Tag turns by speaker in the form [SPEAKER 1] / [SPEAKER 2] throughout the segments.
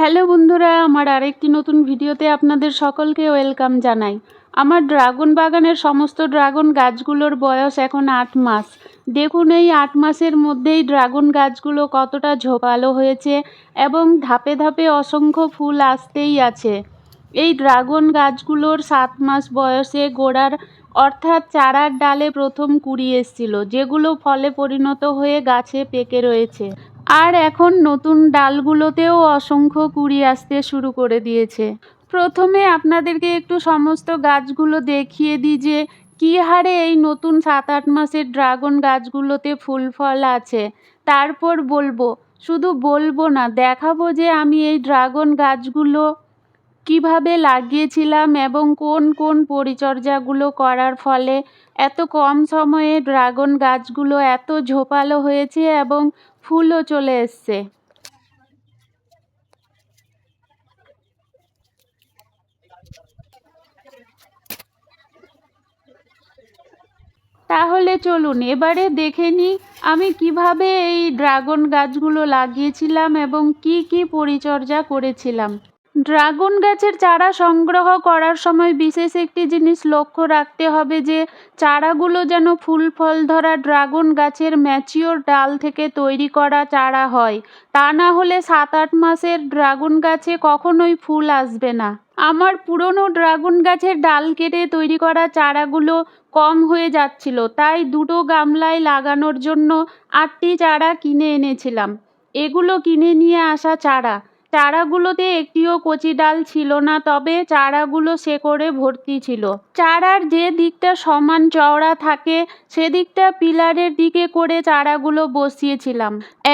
[SPEAKER 1] Hello বন্ধুরা, আমার আরেকটি নতুন ভিডিওতে আপনাদের সকলকে ওয়েলকাম জানাই। আমার ড্রাগন বাগানের সমস্ত ড্রাগন গাছগুলোর বয়স এখন আট মাস। দেখুন, এই আট মাসের মধ্যেই ড্রাগন গাছগুলো কতটা ঝোপালো হয়েছে এবং ধাপে ধাপে অসংখ্য ফুল আসতেই আছে। এই ড্রাগন গাছগুলোর সাত মাস বয়সে গোড়ার অর্থাৎ চারার ডালে প্রথম কুড়ি এসছিল, যেগুলো ফলে পরিণত হয়ে গাছে পেকে রয়েছে। আর এখন নতুন ডালগুলোতেও অসংখ্য কুড়ি আসতে শুরু করে দিয়েছে। প্রথমে আপনাদেরকে একটু সমস্ত গাছগুলো দেখিয়ে দিই যে, কী হারে এই নতুন সাত আট মাসের ড্রাগন গাছগুলোতে ফুল ফল আছে। তারপর বলব, শুধু বলব না, দেখাবো যে আমি এই ড্রাগন গাছগুলো কীভাবে লাগিয়েছিলাম এবং কোন কোন পরিচর্যাগুলো করার ফলে এত কম সময়ে ড্রাগন গাছগুলো এত ঝোপালো হয়েছে এবং ফুলও চলে এসছে? তাহলে চলুন, এবারে দেখে নিই আমি কীভাবে এই ড্রাগন গাছগুলো লাগিয়েছিলাম এবং কি কি পরিচর্যা করেছিলাম। ড্রাগন গাছের চারা সংগ্রহ করার সময় বিশেষ একটি জিনিস লক্ষ্য রাখতে হবে যে চারাগুলো যেন ফুল, ফল ধরা ড্রাগন গাছের ম্যাচিওর ডাল থেকে তৈরি করা চারা হয়। তা না হলে সাত আট মাসের ড্রাগন গাছে কখনোই ফুল আসবে না। আমার পুরনো ড্রাগন গাছের ডাল কেটে তৈরি করা চারাগুলো কম হয়ে যাচ্ছিল, তাই দুটো গামলায় লাগানোর জন্য আটটি চারা কিনে এনেছিলাম। এগুলো কিনে নিয়ে আসা চারা চারাগুলোতে একটিও কচি ডাল ছিল না, তবে চারাগুলো শেকড়ে ভর্তি ছিল। চারার যে দিকটা সমান চওড়া থাকে সেদিকটা পিলারের দিকে করে চারাগুলো বসিয়েছিলাম।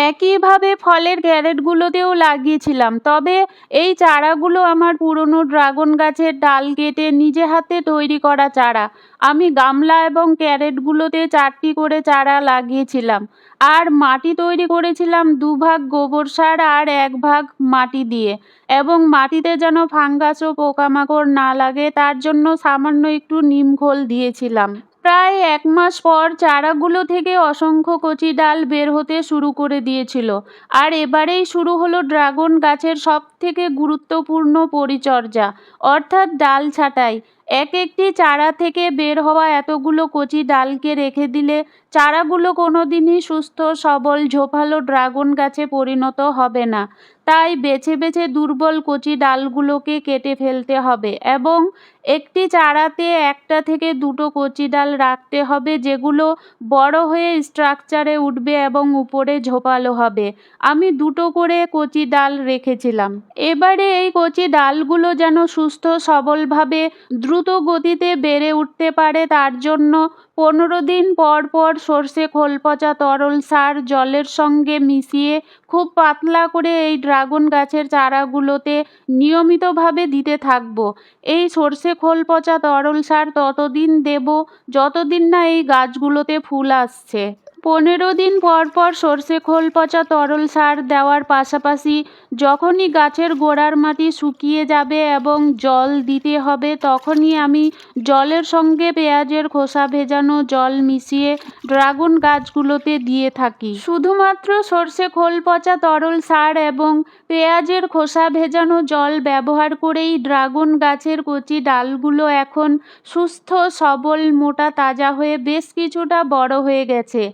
[SPEAKER 1] একইভাবে ফলের ক্যারেটগুলোতেও লাগিয়েছিলাম, তবে এই চারাগুলো আমার পুরনো ড্রাগন গাছের ডাল কেটে নিজে হাতে তৈরি করা চারা। আমি গামলা এবং ক্যারেটগুলোতে চারটি করে চারা লাগিয়েছিলাম, আর মাটি তৈরি করেছিলাম দুভাগ গোবর সার আর এক ভাগ মাটি। দিয়ে। এবং মাটিতে যেন ফাঙ্গাস ও পোকামাকড় না লাগে, তার জন্য সামান্য একটু নিম খোল দিয়েছিলাম। প্রায় এক মাস পর চারাগুলো থেকে অসংখ্য কচি ডাল বের হতে শুরু করে দিয়েছিল। আর এবারেই শুরু হলো ড্রাগন গাছের সব থেকে গুরুত্বপূর্ণ পরিচর্যা, অর্থাৎ ডাল ছাঁটাই। এক একটি চারা থেকে বের হওয়া এতগুলো কচি ডালকে রেখে দিলে চারাগুলো কোনো দিনই সুস্থ, সবল, ঝোপালো ড্রাগন গাছে পরিণত হবে না। তাই বেছে বেছে দুর্বল কচি ডালগুলোকে কেটে ফেলতে হবে এবং একটি চারাতে একটা থেকে দুটো কচি ডাল রাখতে হবে যেগুলো বড় হয়ে স্ট্রাকচারে উঠবে এবং উপরে ঝোপালো হবে। আমি দুটো করে কচি ডাল রেখেছিলাম। এবারে এই কচি ডালগুলো যেন সুস্থ, সবলভাবে দ্রুত গতিতে বেড়ে উঠতে পারে, তার জন্য পনেরো দিন পর পর সর্ষে খোল পচা তরল সার জলের সঙ্গে মিশিয়ে খুব পাতলা করে এই ড্রাগন গাছের চারাগুলোতে নিয়মিতভাবে দিতে থাকব। এই সর্ষে খোল পচা তরল সার ততদিন দেব, যতদিন না এই গাছগুলোতে ফুল আসছে। পনেরো দিন পর পর সর্ষে খোল পচা তরল সার দেওয়ার পাশাপাশি যখনই গাছের গোড়ার মাটি শুকিয়ে যাবে এবং জল দিতে হবে, তখনই আমি জলের সঙ্গে পেঁয়াজের খোসা ভেজানো জল মিশিয়ে ড্রাগন গাছগুলোতে দিয়ে থাকি। শুধুমাত্র সর্ষে খোল পচা তরল সার এবং পেঁয়াজের খোসা ভেজানো জল ব্যবহার করেই ড্রাগন গাছের কচি ডালগুলো এখন সুস্থ, সবল, মোটা, তাজা হয়ে বেশ কিছুটা বড় হয়ে গেছে।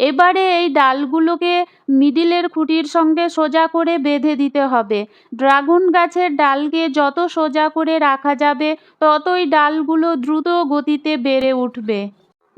[SPEAKER 1] এবারে এই ডালগুলোকে মিডিলের খুঁটির সঙ্গে সোজা করে বেঁধে দিতে হবে। ড্রাগন গাছের ডালকে যত সোজা করে রাখা যাবে, ততই ডালগুলো দ্রুত গতিতে বেড়ে উঠবে।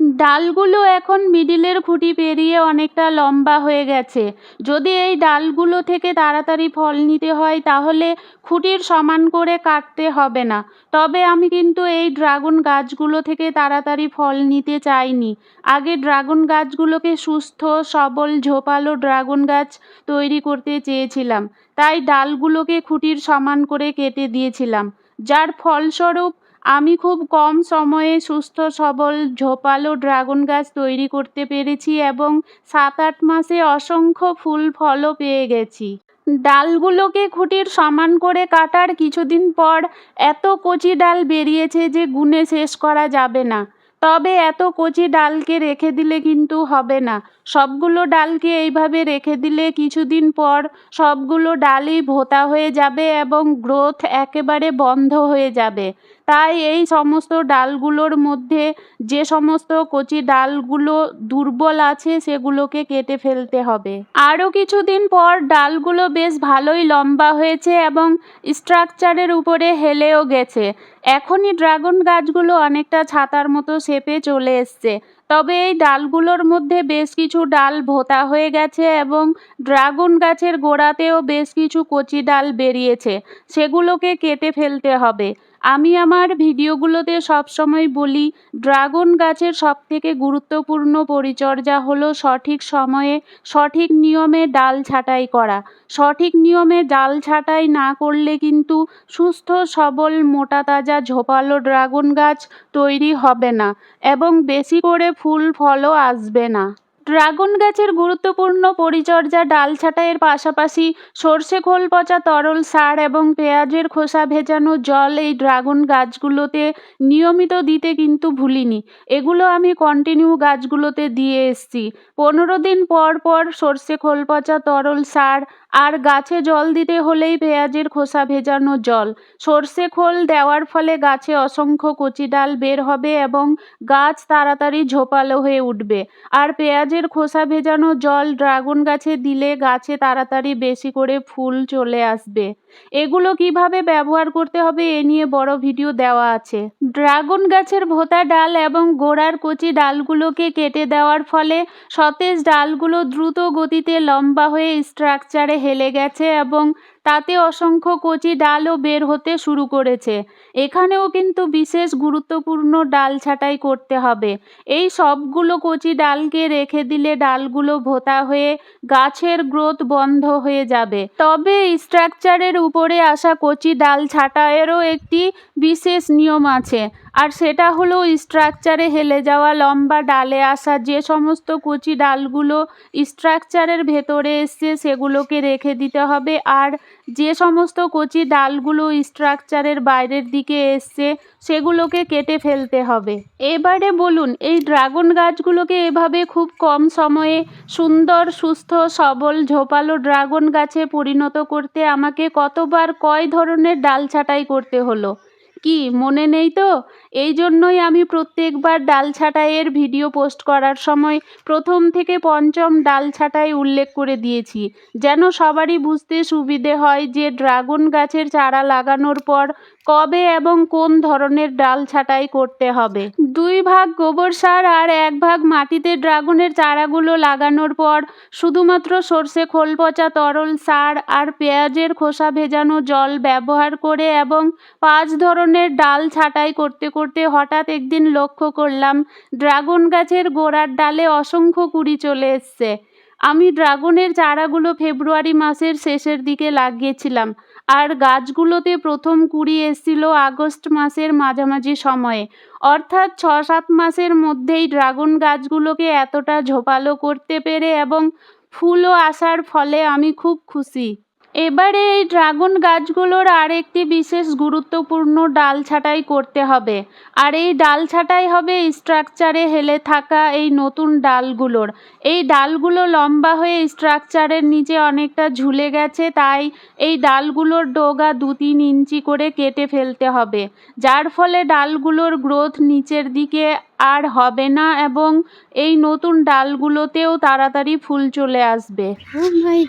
[SPEAKER 1] ডালগুলো এখন মিডিলের খুঁটি পেরিয়ে অনেকটা লম্বা হয়ে গেছে। যদি এই ডালগুলো থেকে তাড়াতাড়ি ফল নিতে হয়, তাহলে খুঁটির সমান করে কাটতে হবে না। তবে আমি কিন্তু এই ড্রাগন গাছগুলো থেকে তাড়াতাড়ি ফল নিতে চাইনি। আগে ড্রাগন গাছগুলোকে সুস্থ, সবল, ঝোপালো ড্রাগন গাছ তৈরি করতে চেয়েছিলাম। তাই ডালগুলোকে খুঁটির সমান করে কেটে দিয়েছিলাম, যার ফলস্বরূপ আমি খুব কম সময়ে সুস্থ, সবল, ঝোপালো ড্রাগন গাছ তৈরি করতে পেরেছি এবং সাত আট মাসে অসংখ্য ফুল, ফলও পেয়ে গেছি। ডালগুলোকে খুঁটির সমান করে কাটার কিছুদিন পর এত কচি ডাল বেরিয়েছে যে গুনে শেষ করা যাবে না। তবে এত কচি ডালকে রেখে দিলে কিন্তু হবে না। সবগুলো ডালকে এইভাবে রেখে দিলে কিছুদিন পর সবগুলো ডালই ভোতা হয়ে যাবে এবং গ্রোথ একেবারে বন্ধ হয়ে যাবে। তাই এই সমস্ত ডালগুলোর মধ্যে যে সমস্ত কচি ডালগুলো দুর্বল আছে সেগুলোকে কেটে ফেলতে হবে। আরও কিছুদিন পর ডালগুলো বেশ ভালোই লম্বা হয়েছে এবং স্ট্রাকচারের উপরে হেলেও গেছে। এখনই ড্রাগন গাছগুলো অনেকটা ছাতার মতো শেপে চলে এসছে। তবে এই ডালগুলোর মধ্যে বেশ কিছু ডাল ভোতা হয়ে গেছে এবং ড্রাগন গাছের গোড়াতেও বেশ কিছু কচি ডাল বেরিয়েছে, সেগুলোকে কেটে ফেলতে হবে। আমি আমার ভিডিওগুলোতে সবসময় বলি, ড্রাগন গাছের সবথেকে গুরুত্বপূর্ণ পরিচর্যা হলো সঠিক সময়ে সঠিক নিয়মে ডাল ছাঁটাই করা। সঠিক নিয়মে ডাল ছাঁটাই না করলে কিন্তু সুস্থ, সবল, মোটা, তাজা, ঝোপালো ড্রাগন গাছ তৈরি হবে না এবং বেশি করে ফুল ফলও আসবে না। ড্রাগন গাছের গুরুত্বপূর্ণ পরিচর্যা, ডাল ছাঁটাইয়ের পাশাপাশি সর্ষে খোল পচা তরল সার এবং পেঁয়াজের খোসা ভেজানো জল এই ড্রাগন গাছগুলোতে নিয়মিত দিতে কিন্তু ভুলিনি। এগুলো আমি কন্টিনিউ গাছগুলোতে দিয়ে এসছি। পনেরো দিন পর পর সর্ষে খোল পচা তরল সার আর গাছে জল দিতে হলেই পেঁয়াজের খোসা ভেজানো জল। সর্ষে খোল দেওয়ার ফলে গাছে অসংখ্য কচি ডাল বের হবে এবং গাছ তাড়াতাড়ি ঝোপালো হয়ে উঠবে। আর পেঁয়াজের খোসা ভেজানো জল ড্রাগন গাছে দিলে গাছে তাড়াতাড়ি বেশি করে ফুল চলে আসবে। এগুলো কীভাবে ব্যবহার করতে হবে এ নিয়ে বড় ভিডিও দেওয়া আছে। ড্রাগন গাছের ভোতা ডাল এবং গোড়ার কচি ডালগুলোকে কেটে দেওয়ার ফলে সতেজ ডালগুলো দ্রুত গতিতে লম্বা হয়ে স্ট্রাকচারে হেলে গেছে এবং তাতে অসংখ্য কচি ডালও বের হতে শুরু করেছে। এখানেও কিন্তু বিশেষ গুরুত্বপূর্ণ ডাল ছাঁটাই করতে হবে। এই সবগুলো কচি ডালকে রেখে দিলে ডালগুলো ভোতা হয়ে গাছের গ্রোথ বন্ধ হয়ে যাবে। তবে স্ট্রাকচারের উপরে আসা কচি ডাল ছাঁটাইয়েরও একটি বিশেষ নিয়ম আছে, আর সেটা হলো স্ট্রাকচারে হেলে যাওয়া লম্বা ডালে আসা যে সমস্ত কচি ডালগুলো স্ট্রাকচারের ভেতরে এসছে সেগুলোকে রেখে দিতে হবে, আর যে সমস্ত কচি ডালগুলো স্ট্রাকচারের বাইরের দিকে এসছে, সেগুলোকে কেটে ফেলতে হবে। এবারে বলুন, এই ড্রাগন গাছগুলোকে এভাবে খুব কম সময়ে সুন্দর, সুস্থ, সবল, ঝোপালো ড্রাগন গাছে পরিণত করতে আমাকে কতবার কয় ধরনের ডাল ছাঁটাই করতে হলো? কি? মনে নেই তো? এই জন্যই আমি প্রত্যেকবার ডাল ছাঁটাইয়ের ভিডিও পোস্ট করার সময় প্রথম থেকে পঞ্চম ডাল ছাঁটাই উল্লেখ করে দিয়েছি। যেন সবারই বুঝতে সুবিধে হয় যে ড্রাগন গাছের চারা লাগানোর পর কবে এবং কোন ধরনের ডাল ছাঁটাই করতে হবে? দুই ভাগ গোবর সার আর এক ভাগ মাটিতে ড্রাগনের চারাগুলো লাগানোর পর শুধুমাত্র সর্ষে খোল পচা তরল সার আর পেঁয়াজের খোসা ভেজানো জল ব্যবহার করে এবং পাঁচ ধরনের ডাল ছাঁটাই করতে করতে হঠাৎ একদিন লক্ষ্য করলাম, ড্রাগন গাছের গোড়ার ডালে অসংখ্য কুড়ি চলে এসছে। আমি ড্রাগনের চারাগুলো ফেব্রুয়ারি মাসের শেষের দিকে লাগিয়েছিলাম। আর গাছগুলোতে প্রথম কুড়ি এসছিল আগস্ট মাসের মাঝামাঝি সময়ে। অর্থাৎ ছ সাত মাসের মধ্যেই ড্রাগন গাছগুলোকে এতটা ঝোপালো করতে পেরে এবং ফুলও আসার ফলে আমি খুব খুশি। এবারে এই ড্রাগন গাছগুলোর আর একটি বিশেষ গুরুত্বপূর্ণ ডাল ছাঁটাই করতে হবে। আর এই ডাল ছাঁটাই হবে স্ট্রাকচারে হেলে থাকা এই নতুন ডালগুলোর। এই ডালগুলো লম্বা হয়ে স্ট্রাকচারের নিচে অনেকটা ঝুলে গেছে, তাই এই ডালগুলোর ডোগা দু তিন ইঞ্চি করে কেটে ফেলতে হবে। যার ফলে ডালগুলোর গ্রোথ নিচের দিকে আর হবে না এবং এই নতুন ডালগুলোতেও তাড়াতাড়ি ফুল চলে আসবে।
[SPEAKER 2] Oh oh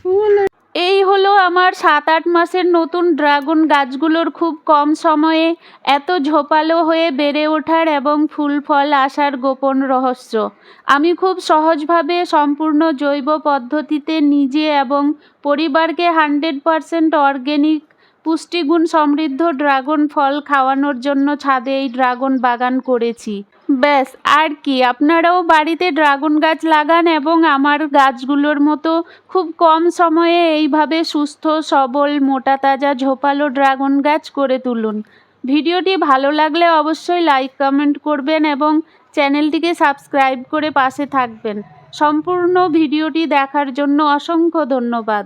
[SPEAKER 2] ফুল
[SPEAKER 1] এই হলো আমার সাত আট মাসের নতুন ড্রাগন গাছগুলোর খুব কম সময়ে এত ঝোপালো হয়ে বেড়ে ওঠার এবং ফুল ফল আসার গোপন রহস্য। আমি খুব সহজভাবে সম্পূর্ণ জৈব পদ্ধতিতে নিজে এবং পরিবারকে হান্ড্রেড পারসেন্ট অর্গ্যানিক পুষ্টিগুণ সমৃদ্ধ ড্রাগন ফল খাওয়ানোর জন্য ছাদে এই ড্রাগন বাগান করেছি। ব্যাস, আর কি, আপনারাও বাড়িতে ড্রাগন গাছ লাগান এবং আমার গাছগুলোর মতো খুব কম সময়ে এইভাবে সুস্থ, সবল, মোটা, তাজা, ঝোপালো ড্রাগন গাছ করে তুলুন। ভিডিওটি ভালো লাগলে অবশ্যই লাইক, কমেন্ট করবেন এবং চ্যানেলটিকে সাবস্ক্রাইব করে পাশে থাকবেন। সম্পূর্ণ ভিডিওটি দেখার জন্য অসংখ্য ধন্যবাদ।